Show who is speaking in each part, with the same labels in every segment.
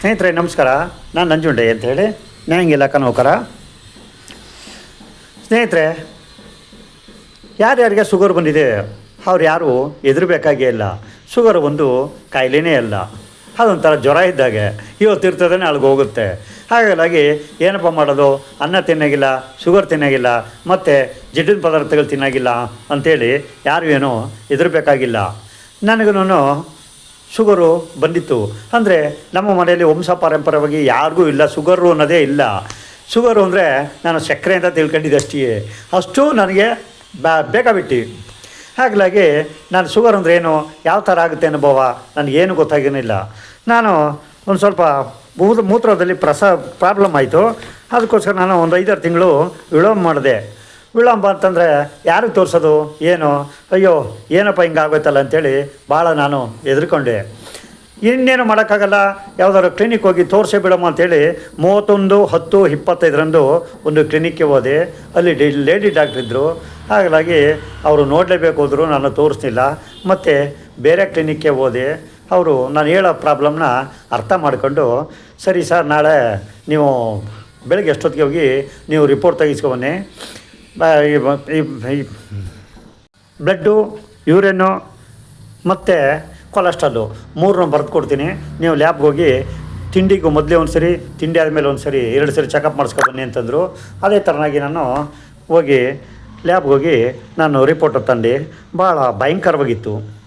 Speaker 1: ಸ್ನೇಹಿತರೆ, ನಮಸ್ಕಾರ. ನಾನು ನಂಜುಂಡೆ ಅಂತ ಹೇಳಿ. ನ್ಯಾಯಾಂಗ ಇಲಾಖಾ ನೌಕರ. ಸ್ನೇಹಿತರೆ, ಯಾರ್ಯಾರಿಗೆ ಶುಗರ್ ಬಂದಿದೆ? ಅವ್ರು ಯಾರು? ಹೆದರ್ಬೇಕಾಗೇ ಇಲ್ಲ. ಶುಗರ್ ಒಂದು ಕಾಯಿಲೆನೇ ಅಲ್ಲ. ಅದೊಂಥರ ಜ್ವರ ಇದ್ದಾಗೆ. ಇವತ್ತು ಇರ್ತದೆ ಅಲ್ಲಿಗೆ ಹೋಗುತ್ತೆ. ಹಾಗಾಗಿ ಏನಪ್ಪ ಮಾಡೋದು? ಅನ್ನ ತಿನ್ನಾಗಿಲ್ಲ, ಶುಗರ್ ತಿನ್ನಾಗಿಲ್ಲ, ಮತ್ತು ಜಿಡ್ಡಿನ ಪದಾರ್ಥಗಳು ತಿನ್ನಾಗಿಲ್ಲ ಅಂಥೇಳಿ ಯಾರು ಏನೂ ಹೆದರ್ಬೇಕಾಗಿಲ್ಲ. ನನಗೂ ಶುಗರು ಬಂದಿತ್ತು. ಅಂದರೆ ನಮ್ಮ ಮನೆಯಲ್ಲಿ ವಂಶ ಪಾರಂಪರ್ಯವಾಗಿ ಯಾರಿಗೂ ಇಲ್ಲ, ಶುಗರು ಅನ್ನೋದೇ ಇಲ್ಲ. ಶುಗರು ಅಂದರೆ ನಾನು ಸಕ್ಕರೆ ಅಂತ ತಿಳ್ಕೊಂಡಿದ್ದೆ ಅಷ್ಟೇ. ಅಷ್ಟು ನನಗೆ ಬೇಕಾಬಿಟ್ಟು. ಹಾಗಾಗಿ ನಾನು ಶುಗರ್ ಅಂದರೆ ಏನು, ಯಾವ ಥರ ಆಗುತ್ತೆ ಅನುಭವ ನನಗೇನು ಗೊತ್ತಾಗಿರಲಿಲ್ಲ. ನಾನು ಒಂದು ಸ್ವಲ್ಪ ಮೂತ್ರ, ಮೂತ್ರದಲ್ಲಿ ಪ್ರಸ, ಪ್ರಾಬ್ಲಮ್ ಆಯಿತು. ಅದಕ್ಕೋಸ್ಕರ ನಾನು ಒಂದು ಐದಾರು ತಿಂಗಳು ವಿಳೋಮ ಮಾಡಿದೆ. ವಿಳಂಬ ಅಂತಂದರೆ ಯಾರಿಗೆ ತೋರಿಸೋದು? ಏನು? ಅಯ್ಯೋ, ಏನಪ್ಪ ಹಿಂಗಾಗೋಯ್ತಲ್ಲ ಅಂತೇಳಿ ಭಾಳ ನಾನು ಹೆದರ್ಕೊಂಡೆ. ಇನ್ನೇನು ಮಾಡೋಕ್ಕಾಗಲ್ಲ? ಯಾವುದಾದ್ರು ಕ್ಲಿನಿಕ್ ಹೋಗಿ ತೋರಿಸೇ ಬಿಡಮ್ಮ ಅಂತೇಳಿ ಮೂವತ್ತೊಂದು, ಹತ್ತು, ಇಪ್ಪತ್ತೈದರಂದು ಒಂದು ಕ್ಲಿನಿಕ್ಗೆ ಹೋದೆ. ಅಲ್ಲಿ ಡಿ ಲೇಡಿ ಡಾಕ್ಟ್ರ್ ಇದ್ದರು ಹಾಗಾಗಿ ಅವರು ನೋಡಲೇಬೇಕು ಹೋದರು, ನಾನು ತೋರಿಸ್ಲಿಲ್ಲ. ಮತ್ತು ಬೇರೆ ಕ್ಲಿನಿಕ್ಗೆ ಹೋದೆ. ಅವರು ನಾನು ಹೇಳೋ ಪ್ರಾಬ್ಲಮ್ನ ಅರ್ಥ ಮಾಡಿಕೊಂಡು, ಸರಿ ಸರ್, ನಾಳೆ ನೀವು ಬೆಳಗ್ಗೆ ಎಷ್ಟೊತ್ತಿಗೆ ಹೋಗಿ ನೀವು ರಿಪೋರ್ಟ್ ತೆಗಿಸ್ಕೊಬನ್ನಿ ಈ- ಬ್ಲಡ್ಡು, ಯೂರಿನ್ನು, ಮತ್ತು ಕೊಲೆಸ್ಟ್ರಾಲು ಮೂರನ್ನ ಬರೆದು ಕೊಡ್ತೀನಿ. ನೀವು ಲ್ಯಾಬ್ಗೆ ಹೋಗಿ ತಿಂಡಿಗೂ ಮೊದಲೇ ಒಂದು ಸರಿ, ತಿಂಡಿ ಆದಮೇಲೆ ಒಂದು ಸರಿ, ಎರಡು ಸರಿ ಚೆಕಪ್ ಮಾಡಿಸ್ಕೊಬನ್ನಿ ಅಂತಂದರು. ಅದೇ ಥರನಾಗಿ ನಾನು ಹೋಗಿ ಲ್ಯಾಬ್ಗೆ ಹೋಗಿ ನಾನು ರಿಪೋರ್ಟ್ ತಂದು. ಭಾಳ ಭಯಂಕರವಾಗಿತ್ತು.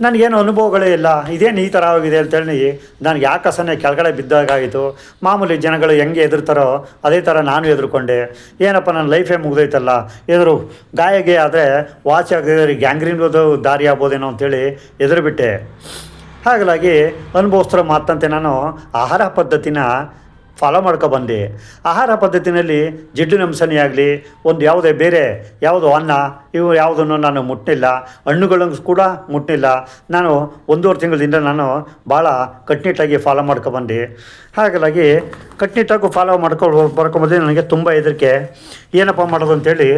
Speaker 1: ನನಗೇನು ಅನುಭವಗಳೇ ಇಲ್ಲ. ಇದೇನು ಈ ಥರ ಆಗಿದೆ ಅಂತೇಳಿ ನನಗೆ ಸನ್ನೆ ಕೆಳಗಡೆ ಬಿದ್ದಾಗಾಯಿತು. ಮಾಮೂಲಿ ಜನಗಳು ಹೆಂಗೆ ಎದುರ್ತಾರೋ ಅದೇ ಥರ ನಾನು ಎದುರ್ಕೊಂಡೆ ಏನಪ್ಪ ನನ್ನ ಲೈಫೇ ಮುಗ್ದೈತಲ್ಲ ಎದುರು ಗಾಯಗೆ ಆದರೆ ವಾಚ್ ಆಗಿದ್ರೆ ಗ್ಯಾಂಗ್ರೀನ್ ದಾರಿ ಆಗ್ಬೋದೇನೋ ಅಂತೇಳಿ ಎದುರುಬಿಟ್ಟೆ ಹಾಗಾಗಿ ಅನುಭವಿಸ್ತಿರೋ ಮಾತಂತೆ ನಾನು ಆಹಾರ ಪದ್ಧತಿನ ಫಾಲೋ ಮಾಡ್ಕೊಬಂದೆ ಆಹಾರ ಪದ್ಧತಿನಲ್ಲಿ ಜಿಡ್ಡು ಅಂಶನೇ ಆಗಲಿ ಒಂದು ಯಾವುದೇ ಬೇರೆ ಯಾವುದು ಅನ್ನ, ಇವು ಯಾವುದನ್ನು ನಾನು ಮುಟ್ಟಲಿಲ್ಲ ಹಣ್ಣುಗಳನ್ನು ಕೂಡ ಮುಟ್ಟಿಲ್ಲ ನಾನು ಒಂದೂವರೆ ತಿಂಗಳಿಂದ ನಾನು ಭಾಳ ಕಟ್ನಿಟ್ಟಾಗಿ ಫಾಲೋ ಮಾಡ್ಕೊಬಂದೆ ಹಾಗಾಗಿ ಕಟ್ನಿಟ್ಟಾಗೂ ಫಾಲೋ ಮಾಡ್ಕೊಂಡು ಬರ್ಕೊಂಬಂದು ನನಗೆ ತುಂಬ ಹೆದರಿಕೆ. ಏನಪ್ಪ ಮಾಡೋದು ಅಂತೇಳಿ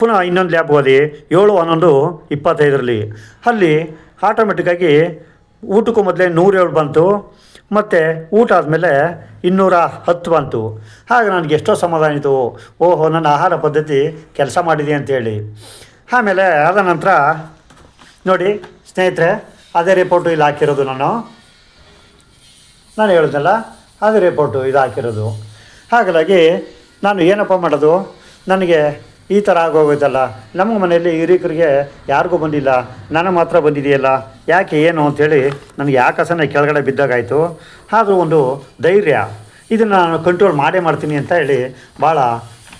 Speaker 1: ಪುನಃ ಇನ್ನೊಂದು ಲ್ಯಾಬ್ ಓದಿ, ಏಳು ಹನ್ನೊಂದು ಇಪ್ಪತ್ತೈದರಲ್ಲಿ. ಅಲ್ಲಿ ಆಟೋಮೆಟಿಕ್ಕಾಗಿ ಊಟಕ್ಕೂ ಮೊದಲೇ ನೂರೇಳು ಬಂತು. ಮತ್ತು ಊಟ ಆದಮೇಲೆ ಇನ್ನೂರ ಹತ್ತು ಬಂತು. ಹಾಗೆ ನನಗೆ ಎಷ್ಟೋ ಸಮಾಧಾನ ಇತ್ತು. ಓಹೋ, ನನ್ನ ಆಹಾರ ಪದ್ಧತಿ ಕೆಲಸ ಮಾಡಿದೆ ಅಂತೇಳಿ ಆಮೇಲೆ ಆದ ನಂತರ, ನೋಡಿ ಸ್ನೇಹಿತರೆ, ಅದೇ ರಿಪೋರ್ಟು ಇಲ್ಲಿ ಹಾಕಿರೋದು ನಾನು. ನಾನು ಹೇಳಿದ್ನಲ್ಲ ಅದೇ ರಿಪೋರ್ಟು ಇದು ಹಾಕಿರೋದು. ಹಾಗಾಗಿ ನಾನು ಏನಪ್ಪ ಮಾಡೋದು? ನನಗೆ ಈ ಥರ ಆಗೋಗೋಯ್ತಲ್ಲ. ನಮ್ಮ ಮನೆಯಲ್ಲಿ ಹಿರಿಯಕರಿಗೆ ಯಾರಿಗೂ ಬಂದಿಲ್ಲ. ನನಗೆ ಮಾತ್ರ ಬಂದಿದೆಯಲ್ಲ. ಯಾಕೆ ಏನು ಅಂಥೇಳಿ ನನಗೆ ಯಾಕಸನೆ ಕೆಳಗಡೆ ಬಿದ್ದಾಗಾಯಿತು. ಆದರೂ ಒಂದು ಧೈರ್ಯ. ಇದನ್ನು ನಾನು ಕಂಟ್ರೋಲ್ ಮಾಡೇ ಮಾಡ್ತೀನಿ ಅಂತ ಹೇಳಿ ಭಾಳ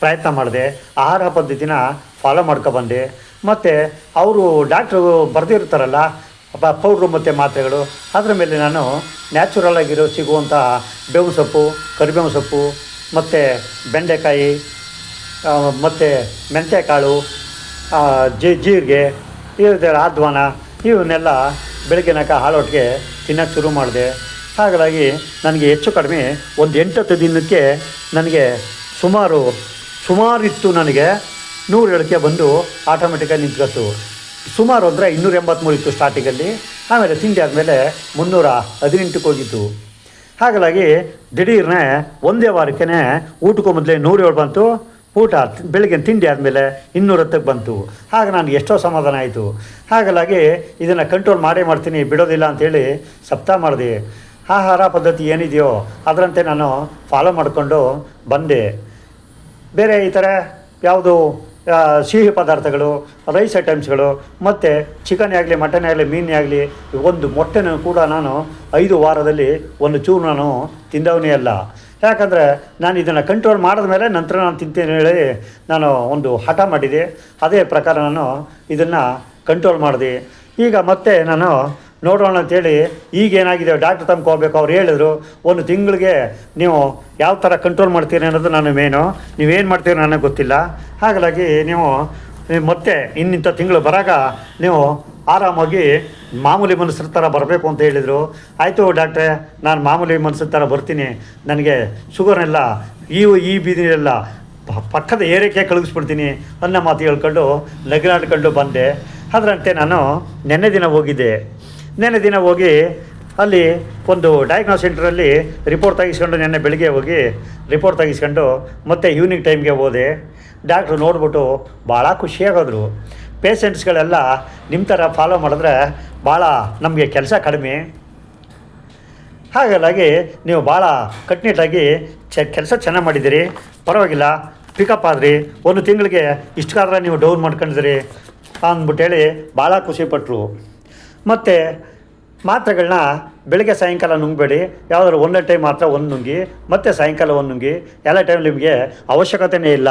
Speaker 1: ಪ್ರಯತ್ನ ಮಾಡಿದೆ. ಆಹಾರ ಪದ್ಧತಿನ ಫಾಲೋ ಮಾಡ್ಕೊಬಂದೆ. ಮತ್ತು ಅವರು ಡಾಕ್ಟ್ರು ಬರೆದಿರ್ತಾರಲ್ಲ ಪೌಡ್ರು ಮತ್ತು ಮಾತ್ರೆಗಳು. ಅದರ ಮೇಲೆ ನಾನು ನ್ಯಾಚುರಲ್ ಆಗಿರೋ ಸಿಗುವಂಥ ಬೇವು ಸೊಪ್ಪು, ಕರಿಬೇವು ಸೊಪ್ಪು, ಮತ್ತು ಬೆಂಡೆಕಾಯಿ ಮತ್ತು ಮೆಂತ್ಯಕಾಳು ಜೀರಿಗೆ ಇದೆ ಆದ್ವಾನ ಇವನ್ನೆಲ್ಲ ಬೆಳಗ್ಗಿನಕ ಹಾಳೊಟ್ಟಿಗೆ ತಿನ್ನೋಕ್ಕೆ ಶುರು ಮಾಡಿದೆ. ಹಾಗಾಗಿ ನನಗೆ ಹೆಚ್ಚು ಕಡಿಮೆ ಒಂದು ಎಂಟತ್ತು ದಿನಕ್ಕೆ ನನಗೆ ಸುಮಾರು ಸುಮಾರು ಇತ್ತು ನನಗೆ ನೂರು ಎಳಕೆ ಬಂದು ಆಟೋಮೆಟಿಕಾಗಿ ನಿಂತ್ಕೊತು ಸುಮಾರು ಅಂದರೆ ಇನ್ನೂರ ಎಂಬತ್ತ್ಮೂರು ಇತ್ತು ಸ್ಟಾರ್ಟಿಂಗಲ್ಲಿ ಆಮೇಲೆ ತಿಂಡಿ ಆದಮೇಲೆ ಮುನ್ನೂರ ಹದಿನೆಂಟಕ್ಕೆ ಹೋಗಿತ್ತು. ಹಾಗಾಗಿ ದಿಢೀರ್ನೆ ಒಂದೇ ವಾರಕ್ಕೆ ಊಟಕ್ಕೂ ಮೊದಲೇ ನೂರೇಳು ಬಂತು. ಊಟ ಬೆಳಗ್ಗೆ ತಿಂಡಿ ಆದಮೇಲೆ ಇನ್ನೂರತ್ತಕ್ಕೆ ಬಂತು. ಆಗ ನಾನು ಎಷ್ಟೋ ಸಮಾಧಾನ ಆಯಿತು. ಹಾಗಲಾಗಿ ಇದನ್ನು ಕಂಟ್ರೋಲ್ ಮಾಡೇ ಮಾಡ್ತೀನಿ, ಬಿಡೋದಿಲ್ಲ ಅಂಥೇಳಿ ಸಪ್ತಾಹ ಮಾಡಿದೆ. ಆಹಾರ ಪದ್ಧತಿ ಏನಿದೆಯೋ ಅದರಂತೆ ನಾನು ಫಾಲೋ ಮಾಡಿಕೊಂಡು ಬಂದೆ. ಬೇರೆ ಈ ಥರ ಯಾವುದು ಸಿಹಿ ಪದಾರ್ಥಗಳು ರೈಸ್ ಐಟಮ್ಸ್ಗಳು ಮತ್ತು ಚಿಕನ್ ಆಗಲಿ ಮಟನ್ ಆಗಲಿ ಮೀನೇ ಆಗಲಿ, ಒಂದು ಮೊಟ್ಟೆನೂ ಕೂಡ ನಾನು ಐದು ವಾರದಲ್ಲಿ ಒಂದು ಚೂರು ನಾನು ತಿಂದವನೇ ಅಲ್ಲ. ಯಾಕಂದರೆ ನಾನು ಇದನ್ನು ಕಂಟ್ರೋಲ್ ಮಾಡಿದ ಮೇಲೆ ನಂತರ ನಾನು ತಿಂತೇನೆ ಹೇಳಿ ನಾನು ಒಂದು ಹಠ ಮಾಡಿದೆ. ಅದೇ ಪ್ರಕಾರ ನಾನು ಇದನ್ನು ಕಂಟ್ರೋಲ್ ಮಾಡಿದೆ. ಈಗ ಮತ್ತೆ ನಾನು ನೋಡೋಣ ಅಂತೇಳಿ ಈಗ ಏನಾಗಿದೆ? ಡಾಕ್ಟ್ರ್ ತಮ್ಗೆ ಹೋಗ್ಬೇಕು ಅವ್ರು ಹೇಳಿದ್ರು, ಒಂದು ತಿಂಗಳಿಗೆ ನೀವು ಯಾವ ಥರ ಕಂಟ್ರೋಲ್ ಮಾಡ್ತೀರಿ ಅನ್ನೋದು ನಾನು ಮೇನು ನೀವೇನು ಮಾಡ್ತೀರಿ ನನಗೆ ಗೊತ್ತಿಲ್ಲ. ಹಾಗಾಗಿ ನೀವು, ಮತ್ತೆ ಇನ್ನಿಂಥ ತಿಂಗಳು ಬರಾಗ ನೀವು ಆರಾಮಾಗಿ ಮಾಮೂಲಿ ಮನುಷ್ಯರ ಥರ ಬರಬೇಕು ಅಂತ ಹೇಳಿದರು. ಆಯಿತು ಡಾಕ್ಟ್ರೆ, ನಾನು ಮಾಮೂಲಿ ಮನುಷ್ಯರ ಥರ ಬರ್ತೀನಿ. ನನಗೆ ಶುಗರ್ನೆಲ್ಲ ಈ ಈ ಬೀದಿನೆಲ್ಲ ಪಕ್ಕದ ಏರಿಕೆ ಕಳುಗಿಸ್ಬಿಡ್ತೀನಿ ಅನ್ನೋ ಮಾತು ಹೇಳ್ಕೊಂಡು ಲಗ್ನಾಡ್ಕೊಂಡು ಬಂದೆ. ಅದರಂತೆ ನಾನು ನೆನ್ನೆ ದಿನ ಹೋಗಿದ್ದೆ. ನೆನ್ನೆ ದಿನ ಹೋಗಿ ಅಲ್ಲಿ ಒಂದು ಡಯಾಗ್ನೋಸ್ ಸೆಂಟ್ರಲ್ಲಿ ರಿಪೋರ್ಟ್ ತೆಗಿಸ್ಕೊಂಡು ನೆನ್ನೆ ಬೆಳಿಗ್ಗೆ ಹೋಗಿ ರಿಪೋರ್ಟ್ ತೆಗಿಸ್ಕೊಂಡು ಮತ್ತೆ ಈವ್ನಿಂಗ್ ಟೈಮ್ಗೆ ಹೋದೆ. ಡಾಕ್ಟ್ರು ನೋಡ್ಬಿಟ್ಟು ಭಾಳ ಖುಷಿಯಾಗೋದ್ರು. ಪೇಷಂಟ್ಸ್ಗಳೆಲ್ಲ ನಿಮ್ಮ ಥರ ಫಾಲೋ ಮಾಡಿದ್ರೆ ಭಾಳ ನಮಗೆ ಕೆಲಸ ಕಡಿಮೆ. ಹಾಗಾಗಿ ನೀವು ಭಾಳ ಕಟ್ನಿಟ್ಟಾಗಿ ಚ, ಕೆಲಸ ಚೆನ್ನಾಗಿ ಮಾಡಿದ್ದೀರಿ. ಪರವಾಗಿಲ್ಲ ಪಿಕಪ್ ಆದ್ರಿ. ಒಂದು ತಿಂಗಳಿಗೆ ಇಷ್ಟು ಕಾಲ ನೀವು ಡೌನ್ ಮಾಡ್ಕೊಂಡಿದ್ರಿ ಅಂದ್ಬಿಟ್ಟು ಹೇಳಿ ಭಾಳ ಖುಷಿಪಟ್ಟರು ಮತ್ತು ಮಾತ್ರೆಗಳನ್ನ ಬೆಳಗ್ಗೆ ಸಾಯಂಕಾಲ ನುಂಗಬೇಡಿ. ಯಾವುದಾದ್ರು ಒಂದೇ ಟೈಮ್ ಮಾತ್ರ ಒಂದು ನುಂಗಿ, ಮತ್ತೆ ಸಾಯಂಕಾಲ ಒಂದು ನುಂಗಿ, ಎಲ್ಲ ಟೈಮ್ ನಿಮಗೆ ಅವಶ್ಯಕತೆಯೇ ಇಲ್ಲ.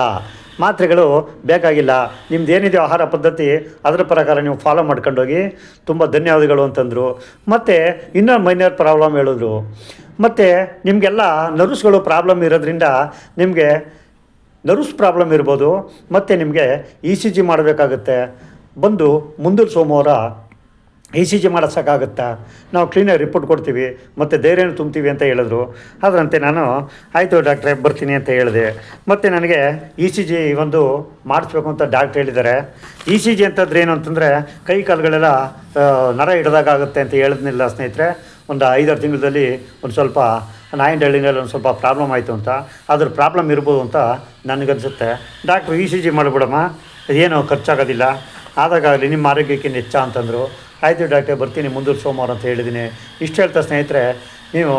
Speaker 1: ಮಾತ್ರೆಗಳು ಬೇಕಾಗಿಲ್ಲ. ನಿಮ್ದು ಏನಿದೆ ಆಹಾರ ಪದ್ಧತಿ, ಅದರ ಪ್ರಕಾರ ನೀವು ಫಾಲೋ ಮಾಡ್ಕೊಂಡೋಗಿ ತುಂಬ ಧನ್ಯವಾದಗಳು ಅಂತಂದರು. ಮತ್ತು ಇನ್ನೊಂದು ಮೈನರ್ ಪ್ರಾಬ್ಲಮ್ ಹೇಳಿದ್ರು. ಮತ್ತು ನಿಮಗೆಲ್ಲ ನರ್ವ್ಸ್ಗಳು ಪ್ರಾಬ್ಲಮ್ ಇರೋದ್ರಿಂದ ನಿಮಗೆ ನರ್ವ್ಸ್ ಪ್ರಾಬ್ಲಮ್ ಇರ್ಬೋದು. ಮತ್ತು ನಿಮಗೆ ಇ ಸಿ ಜಿ ಮಾಡಬೇಕಾಗುತ್ತೆ. ಬಂದು ಮುಂದಿನ ಸೋಮವಾರ ಇ ಸಿ ಜಿ ಮಾಡಿಸೋಕ್ಕಾಗುತ್ತಾ? ನಾವು ಕ್ಲೀನಾಗಿ ರಿಪೋರ್ಟ್ ಕೊಡ್ತೀವಿ, ಮತ್ತು ಧೈರ್ಯನ ತುಂಬ್ತೀವಿ ಅಂತ ಹೇಳಿದ್ರು. ಅದರಂತೆ ನಾನು, ಆಯಿತು ಡಾಕ್ಟ್ರೆ ಬರ್ತೀನಿ ಅಂತ ಹೇಳಿದೆ. ಮತ್ತು ನನಗೆ ಇ ಸಿ ಜಿ ಒಂದು ಮಾಡಿಸ್ಬೇಕು ಅಂತ ಡಾಕ್ಟ್ರ್ ಹೇಳಿದ್ದಾರೆ. ಇ ಸಿ ಜಿ ಅಂತಂದ್ರೆ ಏನು ಅಂತಂದರೆ, ಕೈ ಕಾಲುಗಳೆಲ್ಲ ನರ ಹಿಡ್ದಾಗುತ್ತೆ ಅಂತ ಹೇಳಿದ್ನಿಲ್ಲ ಸ್ನೇಹಿತರೆ. ಒಂದು ಐದಾರು ತಿಂಗಳಲ್ಲಿ ಒಂದು ಸ್ವಲ್ಪ ನಾಯಿನ ಹಳ್ಳಿನಲ್ಲಿ ಒಂದು ಸ್ವಲ್ಪ ಪ್ರಾಬ್ಲಮ್ ಆಯಿತು ಅಂತ. ಅದ್ರ ಪ್ರಾಬ್ಲಮ್ ಇರ್ಬೋದು ಅಂತ ನನಗನ್ಸುತ್ತೆ. ಡಾಕ್ಟ್ರು ಇ ಸಿ ಜಿ ಮಾಡಿಬಿಡಮ್ಮ. ಏನು ಖರ್ಚಾಗೋದಿಲ್ಲ. ಆದಾಗಲಿ ನಿಮ್ಮ ಆರೋಗ್ಯಕ್ಕೆ ನೆಚ್ಚ ಅಂತಂದರು. ಆಯಿತು ಡಾಕ್ಟರ್, ಬರ್ತೀನಿ, ಮುಂದೂರು ಸೋಮವಾರ ಅಂತ ಹೇಳಿದ್ದೀನಿ ಇಷ್ಟು ಹೇಳ್ತಾ ಸ್ನೇಹಿತರೆ, ನೀವು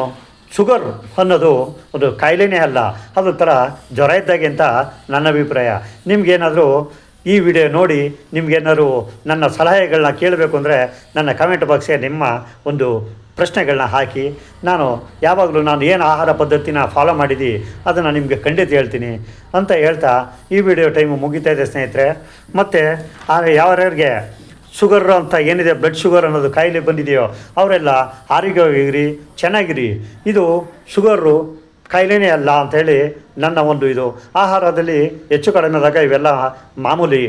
Speaker 1: ಶುಗರ್ ಅನ್ನೋದು ಒಂದು ಕಾಯಿಲೆನೇ ಅಲ್ಲ, ಅದೊಂಥರ ಜ್ವರ ಇದ್ದಾಗೆ ಅಂತ ನನ್ನ ಅಭಿಪ್ರಾಯ. ನಿಮಗೇನಾದರೂ ಈ ವಿಡಿಯೋ ನೋಡಿ ನಿಮಗೇನಾದ್ರು ನನ್ನ ಸಲಹೆಗಳನ್ನ ಕೇಳಬೇಕು ಅಂದರೆ ನನ್ನ ಕಮೆಂಟ್ ಬಾಕ್ಸ್ಗೆ ನಿಮ್ಮ ಒಂದು ಪ್ರಶ್ನೆಗಳನ್ನ ಹಾಕಿ, ನಾನು ಯಾವಾಗಲೂ ನಾನು ಏನು ಆಹಾರ ಪದ್ಧತಿನ ಫಾಲೋ ಮಾಡಿದ್ದಿ ಅದನ್ನು ನಿಮಗೆ ಖಂಡಿತ ಹೇಳ್ತೀನಿ ಅಂತ ಹೇಳ್ತಾ ಈ ವಿಡಿಯೋ ಟೈಮು ಮುಗಿತಾ ಇದೆ ಸ್ನೇಹಿತರೆ. ಮತ್ತು ಯಾರ್ಯಾರಿಗೆ ಶುಗರ್ ಅಂತ ಏನಿದೆ ಬ್ಲಡ್ ಶುಗರ್ ಅನ್ನೋದು ಕಾಯಿಲೆ ಬಂದಿದೆಯೋ, ಅವರೆಲ್ಲ ಆರೋಗ್ಯವಾಗಿರಿ, ಚೆನ್ನಾಗಿರಿ. ಇದು ಶುಗರು ಕಾಯಿಲೆನೇ ಅಲ್ಲ ಅಂಥೇಳಿ ನನ್ನ ಒಂದು ಇದು ಆಹಾರದಲ್ಲಿ ಹೆಚ್ಚು ಕಡಿಮೆ ಆದಾಗ ಇವೆಲ್ಲ ಮಾಮೂಲಿ.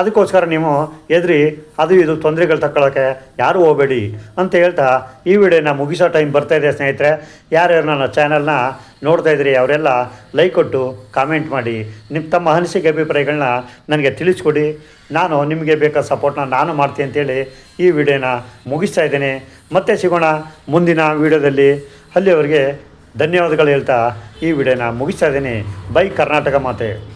Speaker 1: ಅದಕ್ಕೋಸ್ಕರ ನೀವು ಎದ್ರಿ, ಅದು ಇದು ತೊಂದರೆಗಳು ತಗೊಳ್ಳೋಕ್ಕೆ ಯಾರು ಹೋಗಬೇಡಿ ಅಂತ ಹೇಳ್ತಾ ಈ ವಿಡಿಯೋನ ಮುಗಿಸೋ ಟೈಮ್ ಬರ್ತಾ ಇದೆ ಸ್ನೇಹಿತರೆ. ಯಾರ್ಯಾರು ನನ್ನ ಚಾನಲ್ನ ನೋಡ್ತಾ ಇದ್ರಿ, ಅವರೆಲ್ಲ ಲೈಕ್ ಕೊಟ್ಟು ಕಾಮೆಂಟ್ ಮಾಡಿ. ನಿಮ್ಮ ತಮ್ಮ ಅನಿಸಿಕೆ ಅಭಿಪ್ರಾಯಗಳನ್ನ ನನಗೆ ತಿಳಿಸ್ಕೊಡಿ. ನಾನು ನಿಮಗೆ ಬೇಕಾದ ಸಪೋರ್ಟ್ನ ನಾನು ಮಾಡ್ತೀನಿ ಅಂತೇಳಿ ಈ ವಿಡಿಯೋನ ಮುಗಿಸ್ತಾ ಇದ್ದೇನೆ. ಮತ್ತೆ ಸಿಗೋಣ ಮುಂದಿನ ವಿಡಿಯೋದಲ್ಲಿ. ಅಲ್ಲಿವರೆಗೆ ಧನ್ಯವಾದಗಳು ಹೇಳ್ತಾ ಈ ವಿಡಿಯೋನ ಮುಗಿಸ್ತಾ ಇದ್ದೀನಿ. ಬೈ ಕರ್ನಾಟಕ ಮಾತೆ.